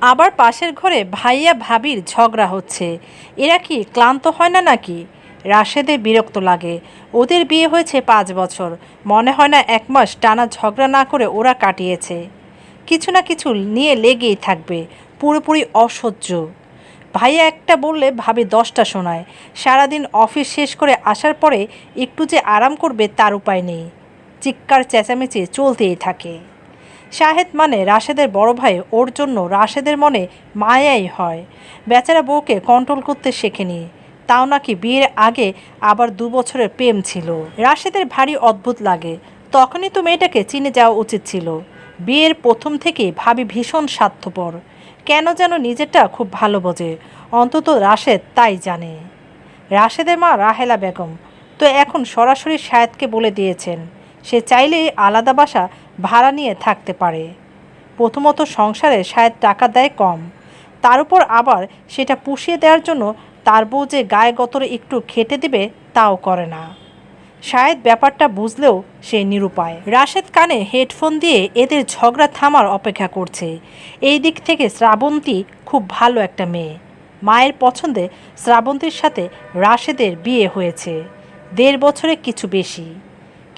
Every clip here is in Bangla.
আবার পাশের ঘরে ভাইয়া ভাবির ঝগড়া হচ্ছে। এরা কি ক্লান্ত হয় না নাকি? রাশেদের বিরক্ত লাগে। ওদের বিয়ে হয়েছে পাঁচ বছর। মনে হয় না এক মাস টানা ঝগড়া না করে ওরা কাটিয়েছে। কিছু না কিছু নিয়ে লেগেই থাকবে, পুরোপুরি অসহ্য। ভাইয়া একটা বললে ভাবি দশটা শোনায়। সারাদিন অফিস শেষ করে আসার পরে একটু যে আরাম করবে তার উপায় নেই। চিৎকার, চেঁচামেচি চলতেই থাকে। শাহেদ মানে রাশেদের বড় ভাই, ওর জন্য রাশেদের মনে মায়াই হয়। বেচারা বউকে কন্ট্রোল করতে শেখেনি। তাও নাকি বিয়ের আগে আবার দু বছরের প্রেম ছিল। রাশেদের ভারী অদ্ভুত লাগে। তখনই তো মেয়েটাকে চিনে যাওয়া উচিত ছিল। বিয়ের প্রথম থেকে ভাবি ভীষণ স্বার্থপর। কেন যেন নিজেরটা খুব ভালো বোঝে। অন্তত রাশেদ তাই জানে। রাশেদের মা রাহেলা বেগম। তো এখন সরাসরি শায়েদকে বলে দিয়েছেন। সে চাইলেই আলাদা বাসা ভাড়া নিয়ে থাকতে পারে। প্রথমত সংসারে শায়দ টাকা দেয় কম। তার উপর আবার সেটা পুষিয়ে দেওয়ার জন্য তার বউ যে গায়ে গতরে একটু খেটে দিবে, তাও করে না। শায়দ ব্যাপারটা বুঝলেও সে নিরুপায়। রাশেদ কানে হেডফোন দিয়ে এদের ঝগড়া থামার অপেক্ষা করছে। এই দিক থেকে শ্রাবন্তী খুব ভালো একটা মেয়ে। মায়ের পছন্দে শ্রাবন্তীর সাথে রাশেদের বিয়ে হয়েছে। দেড় বছরে কিছু বেশি।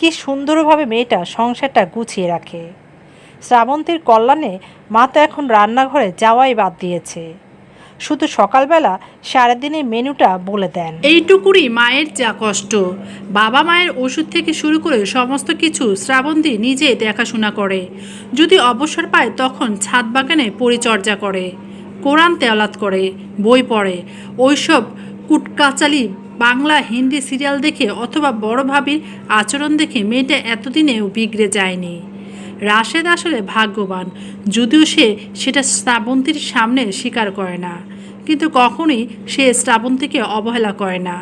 কি সুন্দরভাবে মেয়েটা সংসারটা গুছিয়ে রাখে। শ্রাবন্তীর কল্যাণে মা তো এখন রান্নাঘরে যাওয়াই বাদ দিয়েছে। শুধু সকালবেলা সারাদিনের মেনুটা বলে দেন। এইটুকুরই মায়ের যা কষ্ট। বাবা মায়ের ওষুধ থেকে শুরু করে সমস্ত কিছু শ্রাবন্তী নিজে দেখাশোনা করে। যদি অবসর পায় তখন ছাদ বাগানে পরিচর্যা করে। কোরআন তেলাত করে, বই পড়ে, ওইসব কুটকাচালি বাংলা হিন্দি সিরিয়াল দেখে অথবা বড় ভাবির আচরণ দেখে মেয়েটা এতদিনেও বিগড়ে যায়নি। রাশেদ আসলে ভাগ্যবান, যদিও সে সেটা শ্রাবন্তীর সামনে স্বীকার করে না, কিন্তু কখনোই সে শ্রাবন্তীকে অবহেলা করে না।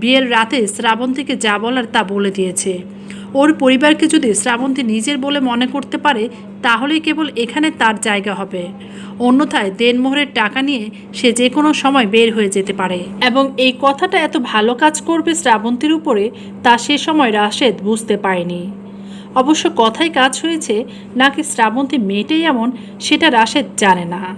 বিয়ের রাতে শ্রাবন্তীকে যা বলার তা বলে দিয়েছে। ওর পরিবারকে যদি শ্রাবন্তী নিজের বলে মনে করতে পারে, তাহলেই কেবল এখানে তার জায়গা হবে। অন্যথায় দেনমোহরের টাকা নিয়ে সে যে কোনো সময় বের হয়ে যেতে পারে। এবং এই কথাটা এত ভালো কাজ করবে শ্রাবন্তীর উপরে, তা সে সময় রাশেদ বুঝতে পারেনি। অবশ্য কথাই কাজ হয়েছে, নাকি শ্রাবন্তী মেয়েটাই এমন, সেটা রাশেদ জানে না।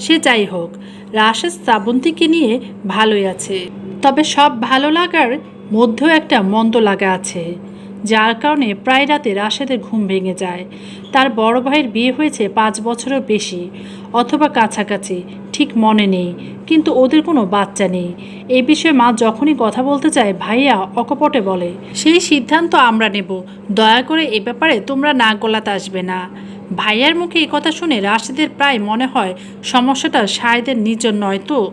সে যাই হোক, রাশেদ শ্রাবন্তীকে নিয়ে ভালোই আছে। তবে সব ভালো লাগার মধ্যেও একটা মন্দ লাগা আছে। যার কারণে প্রায় রাতে রাশেদের ঘুম ভেঙে যায়। তার বড় ভাইয়ের বিয়ে হয়েছে পাঁচ বছরের বেশি, অথবা কাছাকাছি, ঠিক মনে নেই, কিন্তু ওদের কোনো বাচ্চা নেই। এই বিষয়ে মা যখনই কথা বলতে চায়, ভাইয়া অকপটে বলে সেই সিদ্ধান্ত আমরা নেব, দয়া করে এ ব্যাপারে তোমরা না গলাতে আসবে না। ভাইয়ার মুখে এই কথা শুনে রাশেদের প্রায় মনে হয়, সমস্যাটা সাহেদের নিজের নয় তো।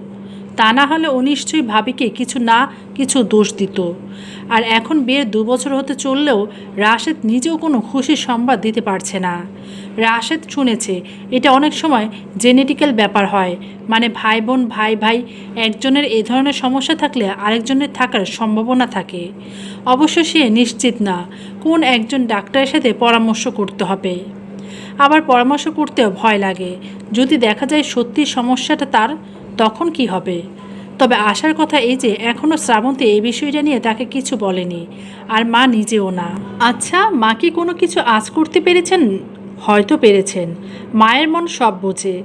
তা না হলে ও নিশ্চয়ই ভাবিকে কিছু না, কিছু দোষ দিত। আর এখন বিয়ের দু বছর হতে চললেও রাশেদ নিজেও কোনো খুশির সংবাদ দিতে পারছে না। রাশেদ শুনেছে, এটা অনেক সময় জেনেটিক্যাল ব্যাপার হয়। মানে ভাই বোন, ভাই ভাই, একজনের এ ধরনের সমস্যা থাকলে আরেকজনের থাকার সম্ভাবনা থাকে। অবশ্য সে নিশ্চিত না, কোন একজন ডাক্তারের সাথে পরামর্শ করতে হবে। আবার পরামর্শ করতেও ভয় লাগে। যদি দেখা যায় সত্যি সমস্যাটা তার তখন কি হবে? তবে আসার কথা এই যে এখনও শ্রাবন্তী এই বিষয়টা নিয়ে তাকে কিছু বলেনি, আর মা নিজেও না। আচ্ছা মা কি কোনো কিছু আজ করতে পেরেছেন? হয়তো পেরেছেন। মায়ের মন সব বোঝে।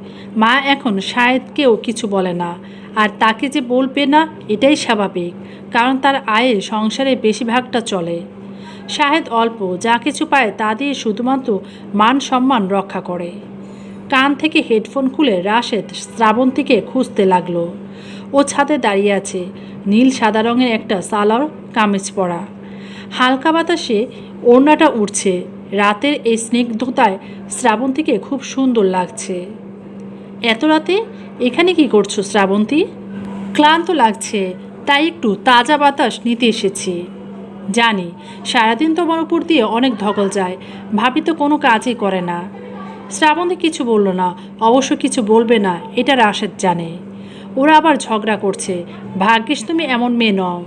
মা এখন শায়দকেও কিছু বলে না, আর তাকে যে বলবে না, এটাই স্বাভাবিক, কারণ তার আয়ে সংসারে বেশিরভাগটা চলে। শাহেদ অল্প, যা কিছু পায় তা দিয়ে শুধুমাত্র মান সম্মান রক্ষা করে। কান থেকে হেডফোন খুলে রাশেদ শ্রাবন্তীকে খুঁজতে লাগল। ও ছাদে দাঁড়িয়ে আছে, নীল সাদা রঙের একটা সালার কামিজ পরা। হালকা বাতাসে ওড়নাটা উঠছে রাতের এই স্নিগ্ধতায় শ্রাবন্তীকে খুব সুন্দর লাগছে। এত রাতে? এখানে কি করছ শ্রাবন্তী? ক্লান্ত লাগছে, তাই একটু তাজা বাতাস নিতে এসেছি। জানি, সারাদিন তোমার উপর দিয়ে অনেক ধকল যায়, ভাবি তো কোনো কাজই করে না। শ্রাবন্তী কিছু বলল না, অবশ্য কিছু বলবে না, এটা রাশেদ জানে। ওরা আবার ঝগড়া করছে, ভাগ্যিস তুমি এমন মেয়ে নও।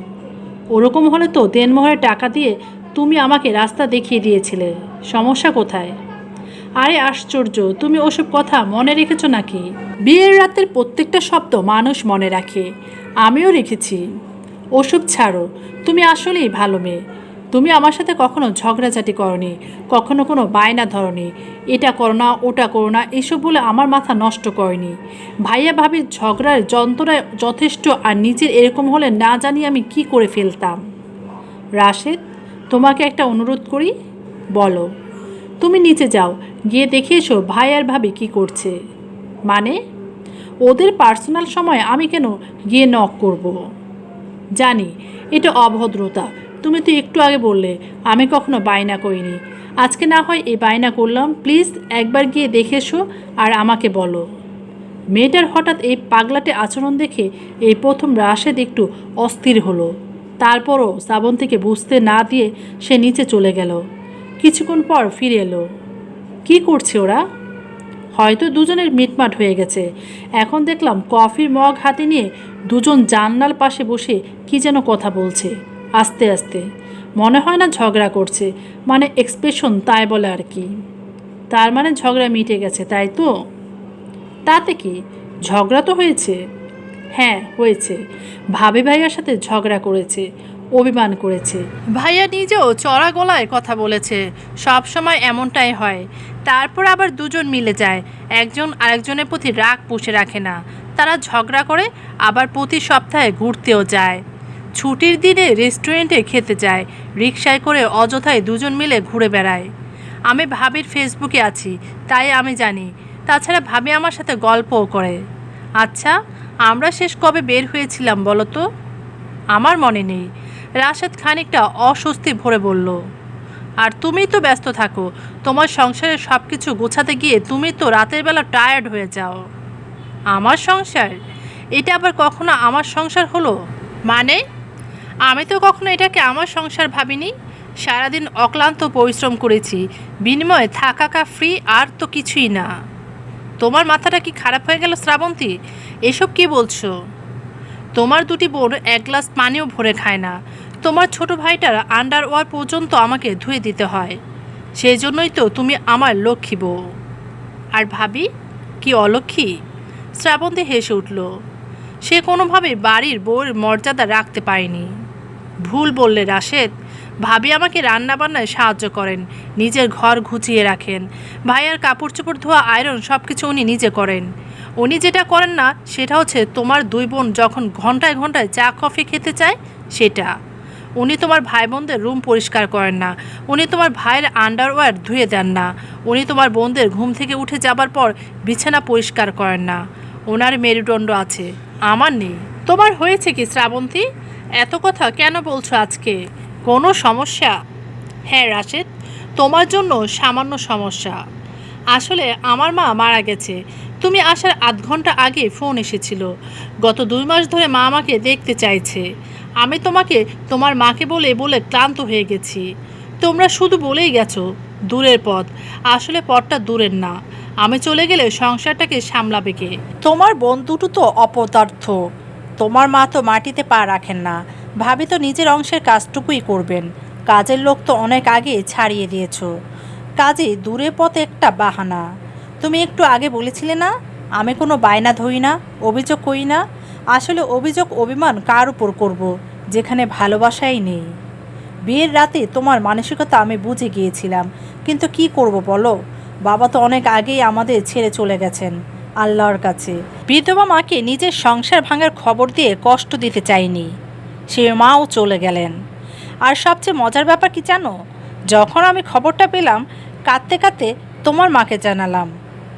ওরকম হলে তো দেনমোহরের টাকা দিয়ে তুমি আমাকে রাস্তা দেখিয়ে দিয়েছিলে, সমস্যা কোথায়? আরে আশ্চর্য, তুমি ওসব কথা মনে রেখেছো নাকি? বিয়ের রাতের প্রত্যেকটা শব্দ মানুষ মনে রাখে, আমিও রেখেছি। ওসব ছাড়ো, তুমি আসলেই ভালো মেয়ে তুমি আমার সাথে কখনো ঝগড়াঝাটি করনি, কখনো কোনো বায়না ধরনি। এটা করো না, ওটা করো না, এসব বলে আমার মাথা নষ্ট করেনি। ভাইয়া ভাবির ঝগড়ার যন্ত্রণা যথেষ্ট আর নিজের এরকম হলে না জানি আমি কি করে ফেলতাম। রাশেদ, তোমাকে একটা অনুরোধ করি? বলো। তুমি নিচে যাও, গিয়ে দেখে এসো ভাই আর ভাবি কী করছে। মানে? ওদের পার্সোনাল সময় আমি কেন গিয়ে নক করব। জানি, এটা অভদ্রতা তুমি তো একটু আগে বললে, আমি কখনো বায়না করিনি। আজকে না হয় এই বায়না করলাম, প্লিজ একবার গিয়ে দেখে এসো আর আমাকে বলো। মেয়েটার হঠাৎ এই পাগলাটে আচরণ দেখে এই প্রথম রাশেদ একটু অস্থির হলো। তারপরও শ্রাবন্তীকে বুঝতে না দিয়ে সে নিচে চলে গেল। কিছুক্ষণ পর ফিরে এলো। কি করছে ওরা? হয়তো দুজনের মিটমাট হয়ে গেছে। এখন দেখলাম কফির মগ হাতে নিয়ে দুজন জানলার পাশে বসে কি যেন কথা বলছে। আস্তে আস্তে। মনে হয় না ঝগড়া করছে। মানে এক্সপ্রেশন তাই বলে আর কি। তার মানে ঝগড়া মিটে গেছে, তাই তো? তাতে কি? ঝগড়া তো হয়েছে। হ্যাঁ হয়েছে। ভাবি ভাইয়ার সাথে ঝগড়া করেছে, অভিমান করেছে। ভাইয়া নিজেও চড়া গলায় কথা বলেছে। সব সময় এমনটাই হয়। তারপর আবার দুজন মিলে যায়। একজন আরেকজনের প্রতি রাগ পুষে রাখে না। তারা ঝগড়া করে, আবার প্রতি সপ্তাহে ঘুরতেও যায়। ছুটির দিনে রেস্টুরেন্টে খেতে যায়, রিকশায় করে অযথায় দুজন মিলে ঘুরে বেড়ায়। আমি ভাবির ফেসবুকে আছি, তাই আমি জানি। তাছাড়া ভাবি আমার সাথে গল্পও করে। আচ্ছা আমরা শেষ কবে বের হয়েছিলাম বলো তো? আমার মনে নেই। রাশেদ খানিকটা অস্বস্তি ভরে বলল, আর তুমি তো ব্যস্ত থাকো। তোমার সংসারের সব কিছু গোছাতে গিয়ে তুমি তো রাতের বেলা টায়ার্ড হয়ে যাও। আমার সংসার? এটা আবার কখনো আমার সংসার হলো? মানে আমি তো কখনো এটাকে আমার সংসার ভাবিনি। সারাদিন অক্লান্ত পরিশ্রম করেছি। বিনিময়ে থাকা কা ফ্রি আর তো কিছুই না। তোমার মাথাটা কি খারাপ হয়ে গেল শ্রাবন্তী? এসব কি বলছো? তোমার দুটি বোন এক গ্লাস পানিও ভরে খায় না। তোমার ছোট ভাইটার আন্ডারওয়ার পর্যন্ত আমাকে ধুয়ে দিতে হয়। সেই জন্যই তো তুমি আমার লক্ষ্মী বউ। আর ভাবি, কি অলক্ষ্মী? শ্রাবন্তী হেসে উঠল, সে কোনোভাবে বাড়ির বউয়ের মর্যাদা রাখতে পারেনি। ভুল বললে রাশেদ, ভাবি আমাকে রান্নাবান্নায় সাহায্য করেন, নিজের ঘর ঘুচিয়ে রাখেন। ভাইয়ার কাপড় চোপড় ধোয়া, আয়রন সব কিছু উনি নিজে করেন। উনি যেটা করেন না, সেটা হচ্ছে তোমার দুই বোন যখন ঘন্টায় ঘন্টায় চা, কফি খেতে চায়, সেটা। উনি তোমার ভাই বোনদের রুম পরিষ্কার করেন না। উনি তোমার ভাইয়ের আন্ডারওয়্যার ধুয়ে দেন না। উনি তোমার বোনদের ঘুম থেকে উঠে যাবার পর বিছানা পরিষ্কার করেন না। ওনার মেরুদণ্ড আছে। আমার নেই। তোমার হয়েছে কি শ্রাবন্তী? এত কথা কেন বলছো আজকে? কোনো সমস্যা? হ্যাঁ রাশেদ, তোমার জন্য সামান্য সমস্যা। আসলে আমার মা মারা গেছে। তুমি আসার আধ ঘণ্টা আগে ফোন এসেছিল। গত দুই মাস ধরে মা আমাকে দেখতে চাইছে। আমি তোমাকে, তোমার মাকে বলে বলে ক্লান্ত হয়ে গেছি। তোমরা শুধু বলেই গেছো, দূরের পথ। আসলে পথটা দূরের না। আমি চলে গেলে সংসারটাকে সামলাবে কে? তোমার বোন দুটো তো অপদার্থ। তোমার মা তো মাটিতে পা রাখেন না। ভাবি তো নিজের অংশের কাজটুকুই করবেন। কাজের লোক তো অনেক আগে ছাড়িয়ে দিয়েছ। কাজে দূরে পথে একটা বাহানা। তুমি একটু আগে বলেছিলে না, আমি কোনো বায়না ধরি না, অভিযোগ করি না। আসলে অভিযোগ, অভিমান কার উপর করব, যেখানে ভালোবাসাই নেই। বিয়ের রাতে তোমার মানসিকতা আমি বুঝে গিয়েছিলাম, কিন্তু কি করব বলো? বাবা তো অনেক আগেই আমাদের ছেড়ে চলে গেছেন। আল্লাহর কাছে। বিধবা মাকে নিজের সংসার ভাঙার খবর দিয়ে কষ্ট দিতে চাইনি সে মাও চলে গেলেন। আর সবচেয়ে মজার ব্যাপার কি জানো? যখন আমি খবরটা পেলাম, কাঁদতে কাঁদতে তোমার মাকে জানালাম।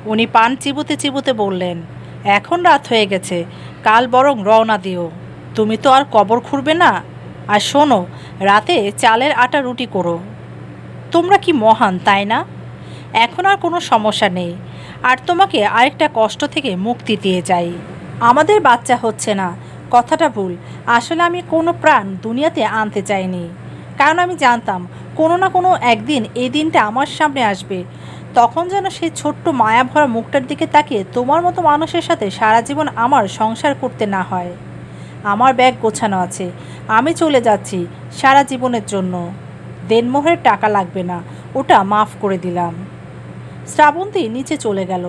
উনি পান চিবুতে চিবুতে বললেন, এখন রাত হয়ে গেছে, কাল বরং রওনা দিও। তুমি তো আর কবর খুঁড়বে না। আর শোনো, রাতে চালের আটা রুটি করো। তোমরা কি মহান, তাই না? এখন আর কোনো সমস্যা নেই। আর তোমাকে আরেকটা কষ্ট থেকে মুক্তি দিয়ে যাই। আমাদের বাচ্চা হচ্ছে না। কথাটা ভুল। আসলে আমি কোনো প্রাণ দুনিয়াতে আনতে চাইনি। কারণ আমি জানতাম, কোনো না কোনো একদিন এই দিনটা আমার সামনে আসবে। তখন যেন সেই ছোট্ট মায়া ভরা মুখটার দিকে তাকিয়ে তোমার মতো মানুষের সাথে সারা জীবন আমার সংসার করতে না হয়। আমার ব্যাগ গোছানো আছে। আমি চলে যাচ্ছি সারা জীবনের জন্য। দেনমোহরের টাকা লাগবে না। ওটা মাফ করে দিলাম। শ্রাবন্তী নিচে চলে গেল।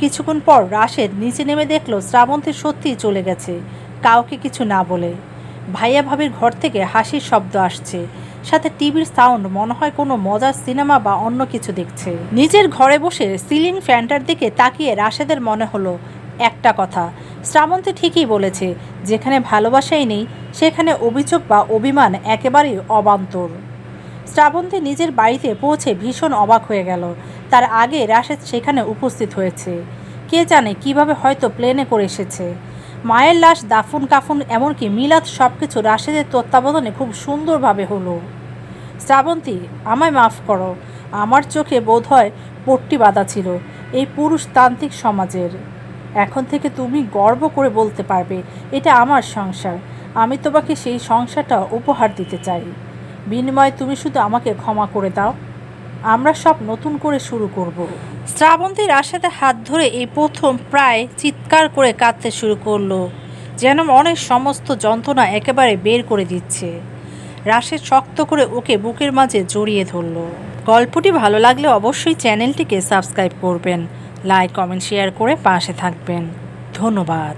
কিছুক্ষণ পর রাশেদ নিচে নেমে দেখল শ্রাবন্তী সত্যিই চলে গেছে, কাউকে কিছু না বলে। ভাইয়া ভাবির ঘর থেকে হাসির শব্দ আসছে, সাথে টিভির সাউন্ড, মনে হয় কোনো মজার সিনেমা বা অন্য কিছু দেখছে। নিজের ঘরে বসে সিলিং ফ্যানটার দিকে তাকিয়ে রাশেদের মনে হলো একটা কথা, শ্রাবন্তী ঠিকই বলেছে, যেখানে ভালোবাসাই নেই, সেখানে অভিযোগ বা অভিমান একেবারেই অবান্তর। শ্রাবন্তী নিজের বাড়িতে পৌঁছে ভীষণ অবাক হয়ে গেল তার আগে রাশেদ সেখানে উপস্থিত হয়েছে। কে জানে কীভাবে হয়তো প্লেনে করে এসেছে। মায়ের লাশ, দাফন কাফন, এমনকি মিলাদ সব কিছু রাশেদের তত্ত্বাবধানে খুব সুন্দরভাবে হলো। শ্রাবন্তী, আমায় মাফ করো, আমার চোখে বোধ হয় পট্টি বাঁধা ছিল, এই পুরুষতান্ত্রিক সমাজের। এখন থেকে তুমি গর্ব করে বলতে পারবে, এটা আমার সংসার, আমি তোমাকে সেই সংসারটা উপহার দিতে চাই। বিনিময়ে তুমি শুধু আমাকে ক্ষমা করে দাও। আমরা সব নতুন করে শুরু করব। শ্রাবন্তী রাশেদের হাত ধরে এই প্রথম প্রায় চিৎকার করে কাঁদতে শুরু করল, যেন মনের সমস্ত যন্ত্রণা একেবারে বের করে দিচ্ছে। রাশেদ শক্ত করে ওকে বুকের মাঝে জড়িয়ে ধরলো। গল্পটি ভালো লাগলে অবশ্যই চ্যানেলটিকে সাবস্ক্রাইব করবেন, লাইক, কমেন্ট, শেয়ার করে পাশে থাকবেন। ধন্যবাদ।